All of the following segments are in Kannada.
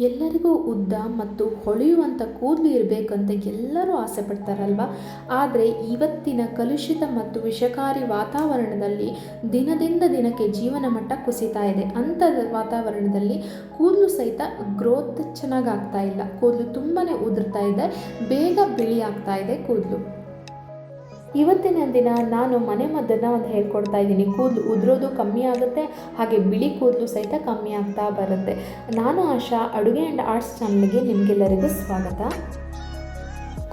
ಎಲ್ಲರಿಗೂ ಉದ್ದ ಮತ್ತು ಹೊಳೆಯುವಂಥ ಕೂದಲು ಇರಬೇಕಂತ ಎಲ್ಲರೂ ಆಸೆ ಪಡ್ತಾರಲ್ವ? ಆದರೆ ಇವತ್ತಿನ ಕಲುಷಿತ ಮತ್ತು ವಿಷಕಾರಿ ವಾತಾವರಣದಲ್ಲಿ ದಿನದಿಂದ ದಿನಕ್ಕೆ ಜೀವನ ಮಟ್ಟ ಕುಸಿತಾ ಇದೆ. ಅಂಥ ವಾತಾವರಣದಲ್ಲಿ ಕೂದಲು ಸಹಿತ ಗ್ರೋತ್ ಚೆನ್ನಾಗಿ ಆಗ್ತಾ ಇಲ್ಲ. ಕೂದಲು ತುಂಬಾ ಉದುರ್ತಾ ಇದೆ. ಬೇಗ ಬಿಳಿ ಆಗ್ತಾ ಇದೆ ಕೂದಲು. ಇವತ್ತಿನ ದಿನ ನಾನು ಮನೆ ಮದ್ದನ್ನು ಒಂದು ಹೇಳ್ಕೊಡ್ತಾ ಇದ್ದೀನಿ. ಕೂದಲು ಉದುರೋದು ಕಮ್ಮಿ ಆಗುತ್ತೆ, ಹಾಗೆ ಬಿಳಿ ಕೂದಲು ಸಹಿತ ಕಮ್ಮಿ ಆಗ್ತಾ ಬರುತ್ತೆ. ನಾನು ಆಶಾ, ಅಡುಗೆ ಆ್ಯಂಡ್ ಆರ್ಟ್ಸ್ ಚಾನಲ್ಗೆ ನಿಮಗೆಲ್ಲರಿಗೂ ಸ್ವಾಗತ.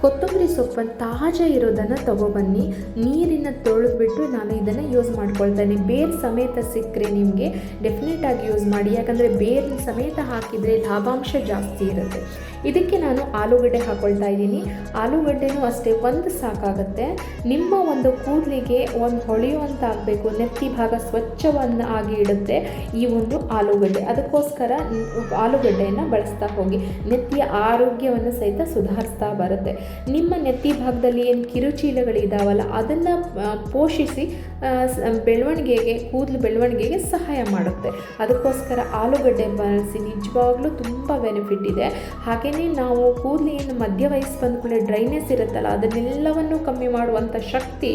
ಕೊತ್ತಂಬರಿ ಸೊಪ್ಪನ್ನು ತಾಜಾ ಇರೋದನ್ನು ತೊಗೊಬನ್ನಿ. ನೀರಿನ ತೊಳೆದ್ಬಿಟ್ಟು ನಾನು ಇದನ್ನು ಯೂಸ್ ಮಾಡ್ಕೊಳ್ತೇನೆ ಬೇರು ಸಮೇತ ಸಿಕ್ಕರೆ ನಿಮಗೆ ಡೆಫಿನೆಟಾಗಿ ಯೂಸ್ ಮಾಡಿ. ಯಾಕಂದರೆ ಬೇರಿನ ಸಮೇತ ಹಾಕಿದರೆ ಲಾಭಾಂಶ ಜಾಸ್ತಿ ಇರುತ್ತೆ. ಇದಕ್ಕೆ ನಾನು ಆಲೂಗಡ್ಡೆ ಹಾಕ್ಕೊಳ್ತಾ ಇದ್ದೀನಿ. ಆಲೂಗಡ್ಡೆನೂ ಅಷ್ಟೇ, ಒಂದು ಸಾಕಾಗುತ್ತೆ. ನಿಮ್ಮ ಒಂದು ಕೂದಲಿಗೆ ಒಂದು ಹೊಳೆಯುವಂತ ಆಗಬೇಕು, ನೆತ್ತಿ ಭಾಗ ಸ್ವಚ್ಛವನ್ನು ಆಗಿ ಇಡುತ್ತೆ ಈ ಒಂದು ಆಲೂಗಡ್ಡೆ. ಅದಕ್ಕೋಸ್ಕರ ಆಲೂಗಡ್ಡೆಯನ್ನು ಬಳಸ್ತಾ ಹೋಗಿ, ನೆತ್ತಿಯ ಆರೋಗ್ಯವನ್ನು ಸಹಿತ ಸುಧಾರಿಸ್ತಾ ಬರುತ್ತೆ. ನಿಮ್ಮ ನೆತ್ತಿ ಭಾಗದಲ್ಲಿ ಏನು ಕಿರುಚೀಲಗಳಿದಾವಲ್ಲ, ಅದನ್ನು ಪೋಷಿಸಿ ಬೆಳವಣಿಗೆಗೆ, ಕೂದಲು ಬೆಳವಣಿಗೆಗೆ ಸಹಾಯ ಮಾಡುತ್ತೆ. ಅದಕ್ಕೋಸ್ಕರ ಆಲೂಗಡ್ಡೆ ಬಳಸಿ ನಿಜವಾಗ್ಲೂ ತುಂಬ ಬೆನಿಫಿಟ್ ಇದೆ. ಹಾಗೆಯೇ ನಾವು ಕೂದಲು ಏನು ಮಧ್ಯ ವಯಸ್ಸು ಬಂದ ಕೂಡ ಡ್ರೈನೆಸ್ ಇರುತ್ತಲ್ಲ, ಅದನ್ನೆಲ್ಲವನ್ನು ಕಮ್ಮಿ ಮಾಡುವಂಥ ಶಕ್ತಿ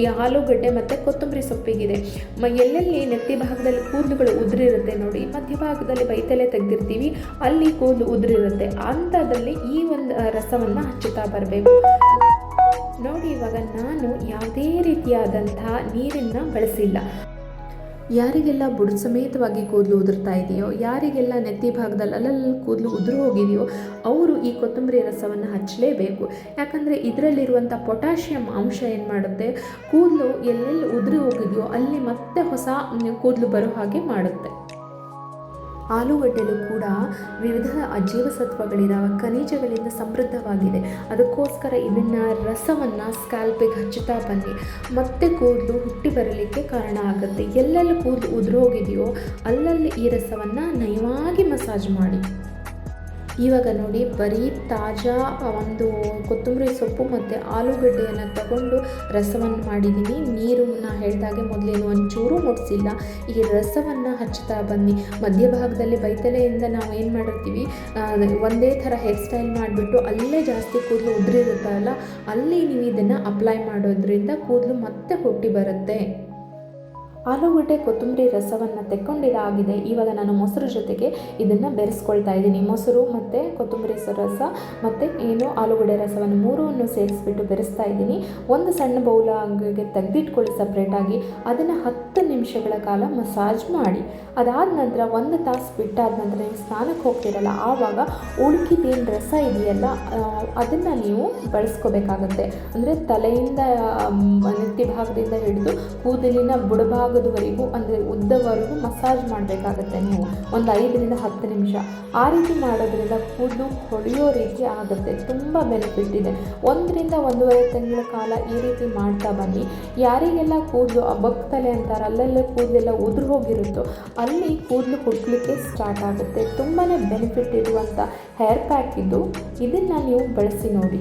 ಈ ಆಲೂಗಡ್ಡೆ ಮತ್ತು ಕೊತ್ತಂಬರಿ ಸೊಪ್ಪಿಗಿದೆ. ಮ, ಎಲ್ಲೆಲ್ಲಿ ನೆತ್ತಿ ಭಾಗದಲ್ಲಿ ಕೂದಲುಗಳು ಉದುರಿರುತ್ತೆ ನೋಡಿ ಮಧ್ಯಭಾಗದಲ್ಲಿ ಬೈತಲೆ ತೆಗೆದಿರ್ತೀವಿ, ಅಲ್ಲಿ ಕೂದಲು ಉದುರಿರುತ್ತೆ. ಅಂಥದ್ರಲ್ಲಿ ಈ ಒಂದು ರಸವನ್ನು ಹಚ್ಚುತ್ತಾ ಬರಬೇಕು. ನೋಡಿ, ಇವಾಗ ನಾನು ಯಾವುದೇ ರೀತಿಯಾದಂಥ ನೀರನ್ನು ಬಳಸಿಲ್ಲ. ಯಾರಿಗೆಲ್ಲ ಬುಡ ಸಮೇತವಾಗಿ ಕೂದಲು ಉದುರ್ತಾ ಇದೆಯೋ, ಯಾರಿಗೆಲ್ಲ ನೆತ್ತಿ ಭಾಗದಲ್ಲಿ ಅಲ್ಲಲ್ಲಿ ಕೂದಲು ಉದುರು ಹೋಗಿದೆಯೋ, ಅವರು ಈ ಕೊತ್ತಂಬರಿ ರಸವನ್ನು ಹಚ್ಚಲೇಬೇಕು. ಯಾಕಂದರೆ ಇದರಲ್ಲಿರುವಂಥ ಪೊಟ್ಯಾಷಿಯಂ ಅಂಶ ಏನು ಮಾಡುತ್ತೆ? ಕೂದಲು ಎಲ್ಲೆಲ್ಲಿ ಉದುರಿ ಹೋಗಿದೆಯೋ ಅಲ್ಲಿ ಮತ್ತೆ ಹೊಸ ಕೂದಲು ಬರೋ ಹಾಗೆ ಮಾಡುತ್ತೆ. ಆಲೂಗಡ್ಡೆಲು ಕೂಡ ವಿವಿಧ ಜೀವಸತ್ವಗಳಿದಾವೆ ಖನಿಜಗಳಿಂದ ಸಮೃದ್ಧವಾಗಿದೆ. ಅದಕ್ಕೋಸ್ಕರ ಇದನ್ನು ರಸವನ್ನು ಸ್ಕ್ಯಾಲ್ಪಿಗೆ ಹಚ್ಚುತ್ತಾ ಬನ್ನಿ. ಮತ್ತೆ ಕೂದಲು ಹುಟ್ಟಿ ಬರಲಿಕ್ಕೆ ಕಾರಣ ಆಗುತ್ತೆ. ಎಲ್ಲೆಲ್ಲಿ ಕೂದಲು ಉದುರೋಗಿದೆಯೋ ಅಲ್ಲಲ್ಲಿ ಈ ರಸವನ್ನು ನಯವಾಗಿ ಮಸಾಜ್ ಮಾಡಿ. ಇವಾಗ ನೋಡಿ ಬರೀ ತಾಜಾ ಒಂದು ಕೊತ್ತಂಬರಿ ಸೊಪ್ಪು ಮತ್ತು ಆಲೂಗಡ್ಡೆಯನ್ನು ತಗೊಂಡು ರಸವನ್ನು ಮಾಡಿದ್ದೀನಿ. ನೀರನ್ನ ಹೇಳಿದಾಗೆ ಮೊದಲೇನು ಒಂಚೂರು ಮುಟ್ಸಿಲ್ಲ ಈ ರಸವನ್ನು ಹಚ್ತಾ ಬನ್ನಿ. ಮಧ್ಯಭಾಗದಲ್ಲಿ ಬೈತಲೆಯಿಂದ ನಾವು ಏನು ಮಾಡಿರ್ತೀವಿ ಒಂದೇ ಥರ ಹೇರ್ ಸ್ಟೈಲ್ ಮಾಡಿಬಿಟ್ಟು ಅಲ್ಲೇ ಜಾಸ್ತಿ ಕೂದಲು ಉದುರಿರುತ್ತಲ್ಲ, ಅಲ್ಲಿ ನೀವು ಇದನ್ನು ಅಪ್ಲೈ ಮಾಡೋದ್ರಿಂದ ಕೂದಲು ಮತ್ತೆ ಹುಟ್ಟಿ ಬರುತ್ತೆ. ಆಲೂಗಡ್ಡೆ, ಕೊತ್ತಂಬರಿ ರಸವನ್ನು ತೆಕ್ಕೊಂಡಿದಾಗಿದೆ. ಇವಾಗ ನಾನು ಮೊಸರು ಜೊತೆಗೆ ಇದನ್ನು ಬೆರೆಸ್ಕೊಳ್ತಾ ಇದ್ದೀನಿ. ಮೊಸರು ಮತ್ತು ಕೊತ್ತಂಬರಿ ರಸ ಮತ್ತು ಏನು ಆಲೂಗಡ್ಡೆ ರಸವನ್ನು ಮೂರನ್ನು ಸೇರಿಸ್ಬಿಟ್ಟು ಬೆರೆಸ್ತಾ ಇದ್ದೀನಿ. ಒಂದು ಸಣ್ಣ ಬೌಲ ಹಂಗೆ ತೆಗೆದಿಟ್ಕೊಳ್ಳಿ ಸಪ್ರೇಟಾಗಿ ಅದನ್ನು ಹತ್ತು ನಿಮಿಷಗಳ ಕಾಲ ಮಸಾಜ್ ಮಾಡಿ. ಅದಾದ ನಂತರ ಒಂದು ತಾಸು ಬಿಟ್ಟಾದ ನಂತರ ನೀವು ಸ್ನಾನಕ್ಕೆ ಹೋಗ್ತಿರಲ್ಲ, ಆವಾಗ ಉಳುಕಿದೇನು ರಸ ಇದೆಯಲ್ಲ ಅದನ್ನು ನೀವು ಬಳಸ್ಕೋಬೇಕಾಗತ್ತೆ. ಅಂದರೆ ತಲೆಯಿಂದ ನೆತ್ತಿ ಭಾಗದಿಂದ ಹಿಡಿದು ಕೂದಲಿನ ಬುಡಭಾಗದವರೆಗೂ ಅಂದರೆ ಉದ್ದವರೆಗೂ ಮಸಾಜ್ ಮಾಡಬೇಕಾಗತ್ತೆ ನೀವು. ಒಂದು ಐದರಿಂದ ಹತ್ತು ನಿಮಿಷ. ಆ ರೀತಿ ಮಾಡೋದ್ರಿಂದ ಕೂದಲು ಹೊಳೆಯೋ ರೀತಿ ಆಗುತ್ತೆ. ತುಂಬ ಬೆನಿಫಿಟ್ ಇದೆ. ಒಂದರಿಂದ ಒಂದೂವರೆ ತಿಂಗಳ ಕಾಲ ಈ ರೀತಿ ಮಾಡ್ತಾ ಬನ್ನಿ. ಯಾರಿಗೆಲ್ಲ ಕೂದಲು ಅಬ್ಬಕ್ತಲೆ ಅಂತಾರೆ, ಅಲ್ಲಲ್ಲೇ ಕೂದಲೆಲ್ಲ ಉದುರು ಹೋಗಿರುತ್ತೋ, ಅಲ್ಲಿ ಕೂದಲು ಹುಟ್ಟಲಿಕ್ಕೆ ಸ್ಟಾರ್ಟ್ ಆಗುತ್ತೆ. ತುಂಬಾ ಬೆನಿಫಿಟ್ ಇರುವಂಥ ಹೇರ್ ಪ್ಯಾಕ್ ಇದು. ಇದನ್ನು ನೀವು ಬಳಸಿ ನೋಡಿ.